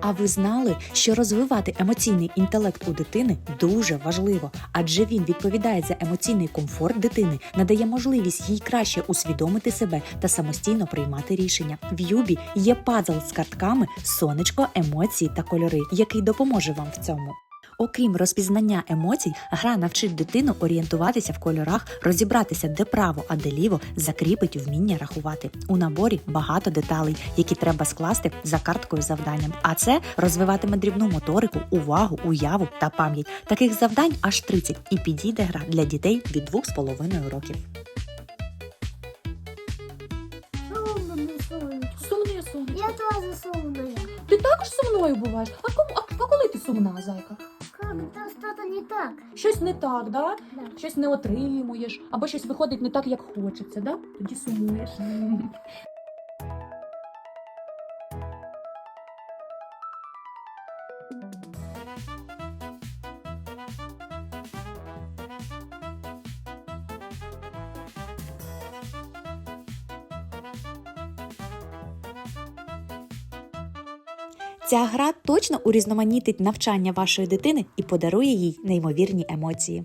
А ви знали, що розвивати емоційний інтелект у дитини дуже важливо, адже він відповідає за емоційний комфорт дитини, надає можливість їй краще усвідомити себе та самостійно приймати рішення. В Юбі є пазл з картками сонечко, емоції та кольори, який допоможе вам в цьому. Окрім розпізнання емоцій, гра навчить дитину орієнтуватися в кольорах, розібратися, де право, а де ліво, закріпить вміння рахувати. У наборі багато деталей, які треба скласти за карткою завданням. А це розвиватиме дрібну моторику, увагу, уяву та пам'ять. Таких завдань аж 30 і підійде гра для дітей від 2,5 років. Я теж сумная. Ти також сумною буваєш? А, а, а коли ти сумна, зайка? Как-то что-то не так. Щось не так, да? Да. Щось не отримуєш, або щось виходить не так, як хочеться, да? Тоді сумуєш. Ця гра точно урізноманітить навчання вашої дитини і подарує їй неймовірні емоції.